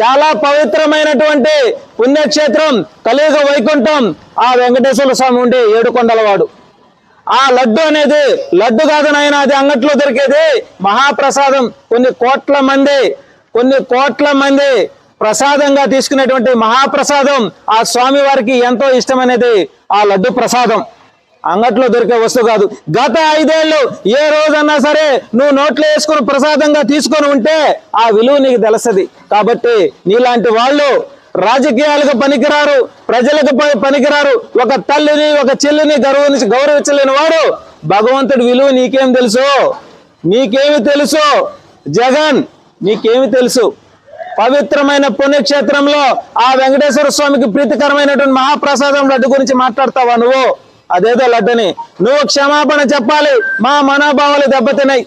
చాలా పవిత్రమైనటువంటి పుణ్యక్షేత్రం కలియుగ వైకుంఠం ఆ వెంకటేశ్వర స్వామి ఉండే ఏడుకొండలవాడు. ఆ లడ్డు అనేది లడ్డు కాదు నాయన అది అంగట్లో దొరికేది మహాప్రసాదం. కొన్ని కోట్ల మంది కొన్ని కోట్ల మంది ప్రసాదంగా తీసుకునేటువంటి మహాప్రసాదం ఆ స్వామి వారికి ఎంతో ఇష్టమైనది ఆ లడ్డు ప్రసాదం. అంగట్లో దొరికే వస్తువు కాదు. గత ఐదేళ్ళు ఏ రోజన్నా సరే నువ్వు నోట్లో వేసుకుని ప్రసాదంగా తీసుకొని ఉంటే ఆ విలువ నీకు తెలుస్తుంది. కాబట్టి నీలాంటి వాళ్ళు రాజకీయాలకు పనికిరారు ప్రజలకు పనికిరారు. ఒక తల్లిని ఒక చెల్లిని గౌరవించి గౌరవించలేని వాడు భగవంతుడి విలువ నీకేం తెలుసు? నీకేమి తెలుసు? జగన్ నీకేమి తెలుసు? పవిత్రమైన పుణ్యక్షేత్రంలో ఆ వెంకటేశ్వర స్వామికి ప్రీతికరమైనటువంటి మహాప్రసాదం లడ్డు గురించి మాట్లాడతావా నువ్వు? అదేదో లడ్డని. నువ్వు క్షమాపణ చెప్పాలి. మా మనోభావాలు దెబ్బతిన్నాయి.